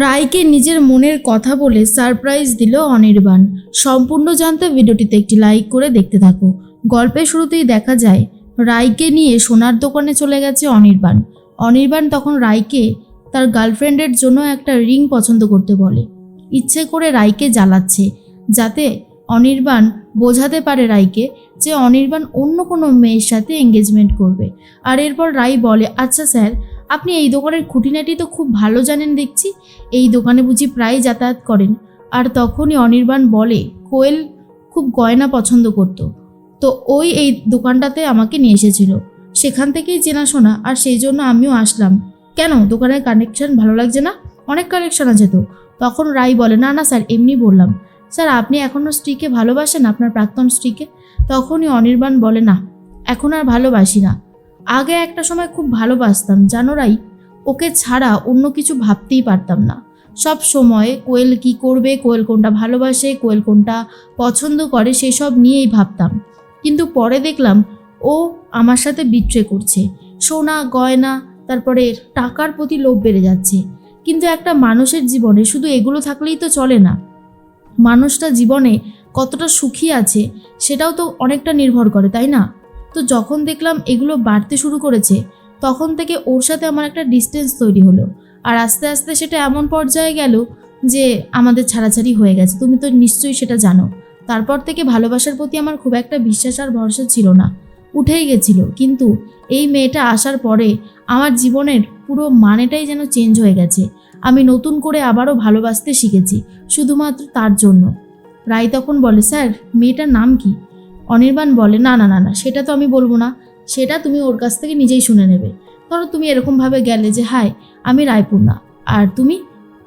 রায়কে নিজের মনের কথা বলে সারপ্রাইজ দিল অনির্বাণ। সম্পূর্ণ জানতে ভিডিওটিতে একটি লাইক করে দেখতে থাকো। গল্পের শুরুতেই দেখা যায়, রায়কে নিয়ে সোনার দোকানে চলে গেছে অনির্বাণ। অনির্বাণ তখন রায়কে তার গার্লফ্রেন্ডের জন্য একটা রিং পছন্দ করতে বলে। ইচ্ছে করে রায়কে জ্বালাচ্ছে, যাতে অনির্বাণ বোঝাতে পারে রায়কে যে অনির্বাণ অন্য কোনো মেয়ের সাথে এঙ্গেজমেন্ট করবে। আর এরপর রায় বলে আচ্ছা স্যার আপনি এই দোকানের খুঁটিনাটি তো খুব ভালো জানেন দেখছি। এই দোকানে বুঝি প্রায় যাতায়াত করেন। আর তখনই অনির্বাণ বলে, কোয়েল খুব গয়না পছন্দ করত। তো ওই এই দোকানটাতে আমাকে নিয়ে এসেছিল। সেখান থেকেই চেনাশোনা, আর সেই জন্য আমিও আসলাম। কেন? দোকানের কানেকশন ভালো লাগছে না? অনেক কানেকশন আছে তো। তখন রাই বলে, না না, স্যার, এমনি বললাম। স্যার, আপনি এখনও স্ত্রীকে ভালোবাসেন? আপনার প্রাক্তন স্ত্রীকে? তখনই অনির্বাণ বলে, না, এখন আর ভালোবাসি না। আগে একটা সময় খুব ভালোবাসতাম, জানো রাই? ওকে ছাড়া অন্য কিছু ভাবতেই পারতাম না। সব সময় কোয়েল কি করবে, কোয়েল কোনটা ভালোবাসে, কোয়েল কোনটা পছন্দ করে, সেসব নিয়েই ভাবতাম। কিন্তু পরে দেখলাম ও আমার সাথে বিট্রে করছে। সোনা, গয়না, তারপরে টাকার প্রতি লোভ বেড়ে যাচ্ছে। কিন্তু একটা মানুষের জীবনে শুধু এগুলো থাকলেই তো চলে না। মানুষটা জীবনে কতটা সুখী আছে, সেটাও তো অনেকটা নির্ভর করে, তাই না? তো যখন দেখলাম এগুলো বাড়তে শুরু করেছে, তখন থেকে ওর সাথে আমার একটা ডিস্টেন্স তৈরি হলো। আর আস্তে আস্তে সেটা এমন পর্যায়ে গেল যে আমাদের ছাড়াছাড়ি হয়ে গেছে। তুমি তো নিশ্চয়ই সেটা জানো। তারপর থেকে ভালোবাসার প্রতি আমার খুব একটা বিশ্বাস আর ভরসা ছিল না। উঠেই গেছিল। কিন্তু এই মেয়েটা আসার পরে আমার জীবনের পুরো মানেটাই যেন চেঞ্জ হয়ে গেছে। আমি নতুন করে আবারও ভালোবাসতে শিখেছি, শুধুমাত্র তার জন্য। রায় তখন বলে, স্যার, মেয়েটার নাম কি? অনির্বাণ বলে, না না না না, সেটা তো আমি বলব না। সেটা তুমি ওর কাছ থেকে নিজেই শুনে নেবে। ধরো তুমি এরকমভাবে গেলে যে হাই আমি রায়পূর্ণা। আর তুমি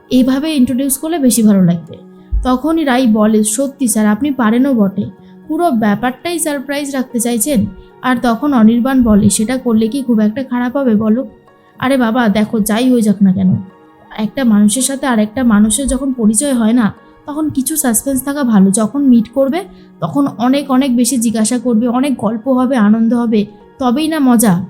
এইভাবে ইন্ট্রোডিউস করলে বেশি ভালো লাগবে। তখনই রাই বলে, সত্যি স্যার আপনি পারেনও বটে। পুরো ব্যাপারটাই সারপ্রাইজ রাখতে চাইছেন? আর তখন অনির্বাণ বলে, সেটা করলে কি খুব একটা খারাপ হবে বলো? আরে বাবা, দেখো, যাই হয়ে যাক না কেন। একটা মানুষের সাথে আর একটা মানুষের যখন পরিচয় হয় না তখন কিছু সাসপেন্স থাকা ভালো। যখন মিট করবে, তখন অনেক অনেক বেশি জিজ্ঞাসা করবে, অনেক গল্প হবে, আনন্দ হবে, তবেই না মজা।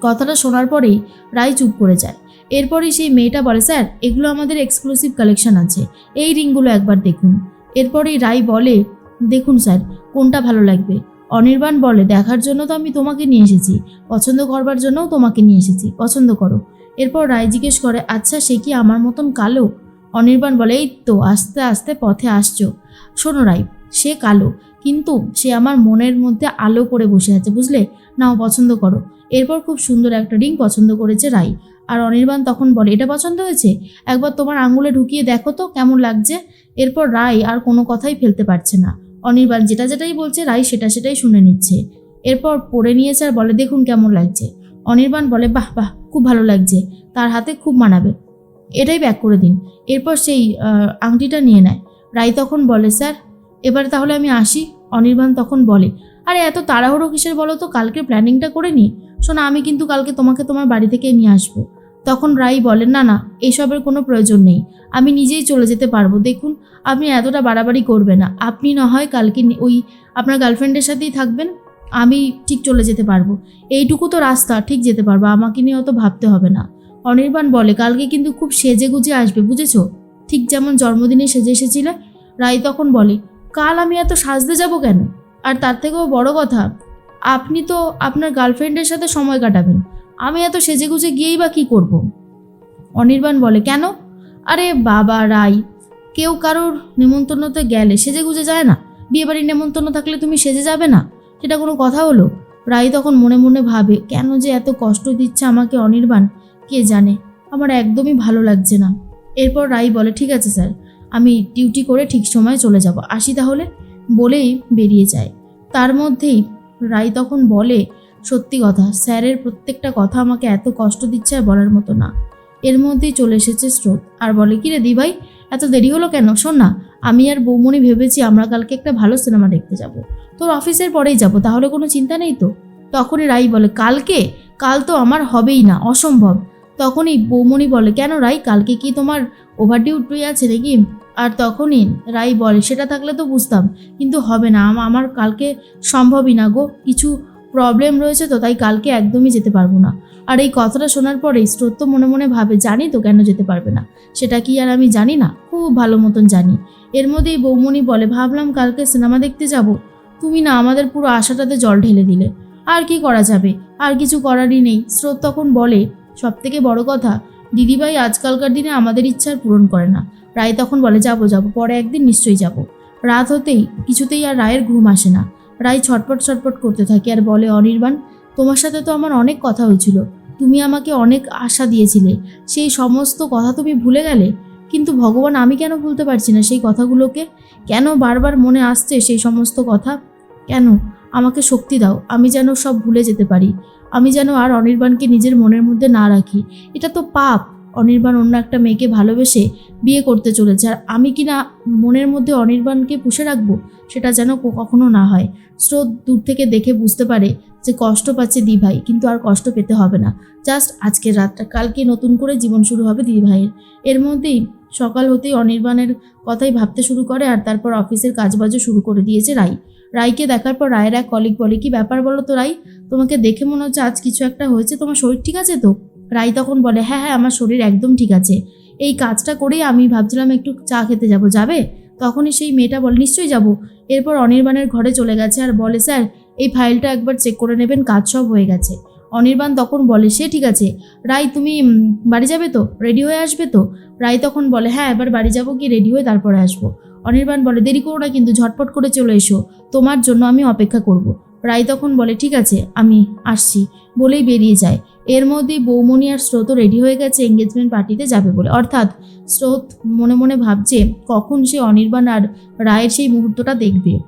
কথাটা শোনার পরেই রায় চুপ করে যায়। এরপরই সেই মেয়েটা বলে, স্যার, এগুলো আমাদের এক্সক্লুসিভ কালেকশন আছে। এই রিংগুলো একবার দেখুন। এরপরেই রাই বলে, দেখুন স্যার, কোনটা ভালো লাগবে? অনির্বাণ বলে, দেখার জন্য তো আমি তোমাকে নিয়ে এসেছি। পছন্দ করবার জন্যও তোমাকে নিয়ে এসেছি। পছন্দ করো। এরপর রায় জিজ্ঞেস করে আচ্ছা সে কি আমার মতন কালো? অনির্বাণ বলে, এই তো, আস্তে আস্তে পথে আসছো। শোনো রাই, সে কালো, কিন্তু সে আমার মনের মধ্যে আলো করে বসে আছে, বুঝলে? নাও পছন্দ করো। এরপর খুব সুন্দর একটা রিং পছন্দ করেছে রাই। আর অনির্বাণ তখন বলে, এটা পছন্দ হয়েছে? একবার তোমার আঙুলে ঢুকিয়ে দেখো তো, কেমন লাগছে? এরপর রাই আর কোনো কথাই ফেলতে পারছে না। অনির্বাণ যেটা যেটাই বলছে, রাই সেটা সেটাই শুনে নিচ্ছে। এরপর পড়ে নিয়েছে আর বলে, দেখুন কেমন লাগছে। অনির্বাণ বলে, বাহ বাহ, খুব ভালো লাগছে। তার হাতে খুব মানাবে। এটাই ব্যাক করে দিন। এরপর সেই আংটিটা নিয়ে নেয়। রাই তখন বলে, স্যার, এবার তাহলে আমি আসি। অনির্বাণ তখন বলে, আরে, এত তাড়াহুড়ো কিসের বলো তো? কালকে প্ল্যানিংটা করে নি। শোনা, আমি কিন্তু কালকে তোমাকে তোমার বাড়ি থেকে নিয়ে আসব। তখন রাই বলেন না না এসবের কোনো প্রয়োজন নেই। আমি নিজেই চলে যেতে পারব। দেখুন, আপনি এতটা বাড়াবাড়ি করবেন না। আপনি না হয় কালকে ওই আপনার গার্লফ্রেন্ডের সাথেই থাকবেন। আমি ঠিক চলে যেতে পারব। এইটুকু তো রাস্তা, ঠিক যেতে পারব। আমাকে নিয়ে অত ভাবতে হবে না। অনির্বাণ বলে, কালকে কিন্তু খুব সেজে গুজে আসবে, বুঝেছ? ঠিক যেমন জন্মদিনে সেজে এসেছিলে, রাই তখন বলে, কাল আমি এত সাজতে যাব কেন? আর তার থেকেও বড় কথা, আপনি তো আপনার গার্লফ্রেন্ডের সাথে সময় কাটাবেন, আমি এত সেজে গুজে গিয়েই বা কী করব। অনির্বাণ বলে, কেন? আরে বাবা, রাই, কেউ কারোর নেমন্তন্নতে গেলে সেজে গুজে যায় না। বিয়েবাড়ির নেমন্তন্ন থাকলে তুমি সেজে যাবে না? সেটা কোনো কথা হলো? রাই তখন মনে মনে ভাবে, কেন যে এত কষ্ট দিচ্ছে আমাকে অনির্বাণ কে জানে? আমার একদমই ভালো লাগছে না। এরপর রাই বলে, ঠিক আছে স্যার, আমি ডিউটি করে ঠিক সময়ে চলে যাব। আসি তাহলে? বলেই বেরিয়ে যায়। তার মধ্যেই রাই তখন বলে, সত্যি কথা, স্যারের প্রত্যেকটা কথা আমাকে এত কষ্ট দিচ্ছে আর বলার মতো না। এর মধ্যেই চলে এসেছে স্রোত। আর বলে, কি রে দিভাই, এত দেরি হলো কেন? শোন না, আমি আর বৌমনি ভেবেছি আমরা কালকে একটা ভালো সিনেমা দেখতে যাব। তোর অফিসের পরেই যাব, তাহলে কোনো চিন্তা নেই তো? তখনই রাই বলে, কালকে? কাল তো আমার হবেই না, অসম্ভব। তখনই বৌমনি বলে, কেন রাই? কালকে কি তোমার ওভার ডিউটি আছে নাকি? আর তখনই রাই বলে, সেটা থাকলে তো বুঝতাম, কিন্তু হবে না। আমার কালকে সম্ভবই না গো। কিছু প্রবলেম রয়েছে তো, তাই কালকে একদমই যেতে পারব না। আর এই কথাটা শোনার পরেই স্রোত তো মনে মনে ভাবে, জানি তো কেন যেতে পারবে না। সেটা কি আর আমি জানি না? খুব ভালো মতন জানি। এর মধ্যেই বৌমণি বলে, ভাবলাম কালকে সিনেমা দেখতে যাব। তুমি না আমাদের পুরো আশাটাতে জল ঢেলে দিলে। আর কি করা যাবে? আর কিছু করারই নেই। স্রোত তখন বলে সব থেকে বড় কথা, দিদিভাই আজকালকার দিনে আমাদের ইচ্ছার পূরণ করে না। রায় তখন বলে, যাব যাব, পরে একদিন নিশ্চয়ই যাব। রাত হতেই কিছুতেই আর রায়ের ঘুম আসে না। রায় ছটপট ছটপট করতে থাকে আর বলে, অনির্বাণ, তোমার সাথে তো আমার অনেক কথা হয়েছিল। তুমি আমাকে অনেক আশা দিয়েছিলে। সেই সমস্ত কথা তুমি ভুলে গেলে? কিন্তু ভগবান, আমি কেন ভুলতে পারছি না সেই কথাগুলোকে? কেন বারবার মনে আসছে সেই সমস্ত কথা? কেন? আমাকে শক্তি দাও, আমি যেন সব ভুলে যেতে পারি। আমি যেন আর অনির্বাণকে নিজের মনের মধ্যে না রাখি। এটা তো পাপ। অনির্বাণ অন্য একটা মেয়েকে ভালোবেসে বিয়ে করতে চলেছে। আর আমি কি না মনের মধ্যে অনির্বাণকে পুষে রাখব? সেটা যেন কখনো না হয়। স্রোত দূর থেকে দেখে বুঝতে পারে যে কষ্ট পাচ্ছে দিভাই, কিন্তু আর কষ্ট পেতে হবে না। জাস্ট আজকের রাতটা, কালকে নতুন করে জীবন শুরু হবে দিদিভাইয়ের এর মধ্যেই সকাল হতেই অনির্বাণের কথাই ভাবতে শুরু করে আর তারপর অফিসের কাজবাজও শুরু করে দিয়েছে রাই রাইকে দেখার পর রায়ের এক কলিগ বলে, কি ব্যাপার বলো তো রাই তোমাকে দেখে মনে হচ্ছে আজ কিছু একটা হয়েছে, তোমার শরীর ঠিক আছে তো? রাই তখন বলে হ্যাঁ হ্যাঁ আমার শরীর একদম ঠিক আছে। এই কাজটা করেই আমি ভাবছিলাম একটু চা খেতে যাব, যাবে? তখনই সেই মেয়েটা বলে, নিশ্চয়ই যাব। এরপর অনির্বাণের ঘরে চলে গেছে আর বলে, স্যার, এই ফাইলটা একবার চেক করে নেবেন, কাজ সব হয়ে গেছে। অনির্বাণ তখন বলে, সে ঠিক আছে। রাই তুমি বাড়ি যাবে তো? রেডি হয়ে আসবে তো? রাই তখন বলে হ্যাঁ এবার বাড়ি যাব কি রেডি হয়ে তারপরে আসব। অনির্বাণ বলে, দেরি করো না কিন্তু, ঝটপট করে চলে এসো। তোমার জন্য আমি অপেক্ষা করব। রাই তখন বলে, ঠিক আছে, আমি আসছি। বলেই বেরিয়ে যায়। এর মধ্যেই বৌমণি আর স্রোত রেডি হয়ে গেছে এঙ্গেজমেন্ট পার্টিতে যাবে বলে। অর্থাৎ স্রোত মনে মনে ভাবছে, কখন সে অনির্বাণ আর রায়ের সেই মুহূর্তটা দেখবে।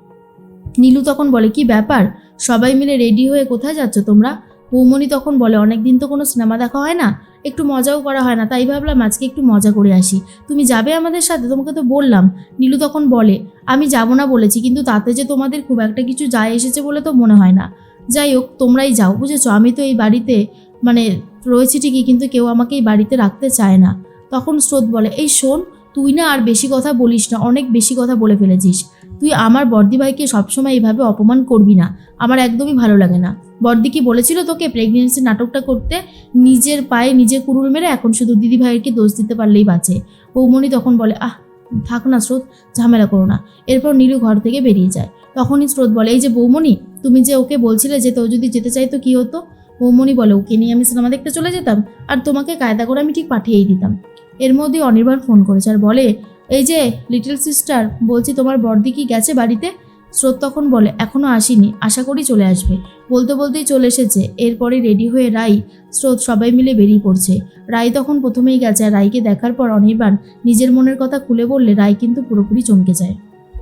নীলু তখন বলে, কি ব্যাপার? সবাই মিলে রেডি হয়ে কোথায় যাচ্ছ তোমরা? বৌমণি তখন বলে, অনেকদিন তো কোনো সিনেমা দেখা হয় না, একটু মজাও করা হয় না, তাই ভাবলাম আজকে একটু মজা করে আসি। তুমি যাবে আমাদের সাথে? তোমাকে তো বললাম। নীলু তখন বলে, আমি যাব না বলেছি, কিন্তু তাতে যে তোমাদের খুব একটা কিছু যায় এসেছে বলে তো মনে হয় না। যাই হোক, তোমরাই যাও, বুঝেছ? আমি তো এই বাড়িতে মানে রয়েছি ঠিকই, কিন্তু কেউ আমাকে এই বাড়িতে রাখতে চায় না। তখন স্রোত বলে, এই শোন তুই না আর বেশি কথা বলিস না, অনেক বেশি কথা বলে ফেলেছিস। তুই আমার বর্দি ভাইকে সবসময় এইভাবে অপমান করবি না, আমার একদমই ভালো লাগে না। বর্দি কি বলেছিল তোকে প্রেগনেন্সি নাটকটা করতে? নিজের পায়ে নিজে কুড়ুল মেরে এখন শুধু দিদি ভাইয়েরকে দোষ দিতে পারলেই বাঁচে। বৌমণি তখন বলে, আহ, থাক না স্রোত, ঝামেলা করো না। এরপর নীলু ঘর থেকে বেরিয়ে যায়। তখনই স্রোত বলে, এই যে বৌমণি, তুমি যে ওকে বলছিলে যে তো যদি যেতে চাইতো কী হতো? বৌমণি বলে, ওকে নিয়ে আমি সিনেমা দেখতে চলে যেতাম, আর তোমাকে কায়দা করে আমি ঠিক পাঠিয়েই দিতাম। এর মধ্যে অনির্বাণ ফোন করেছে আর বলে, এই যে লিটল সিস্টার বলছি তোমার বর্দি কি গেছে বাড়িতে? স্রোত তখন বলে এখনও আসিনি, আশা করি চলে আসবে। বলতে বলতেই চলে এসেছে। এরপরে রেডি হয়ে রাই, স্রোত সবাই মিলে বেরিয়ে পড়ছে। রাই তখন প্রথমেই গেছে আর রাইকে দেখার পর অনির্বাণ নিজের মনের কথা খুলে বললে রাই কিন্তু পুরোপুরি চমকে যায়।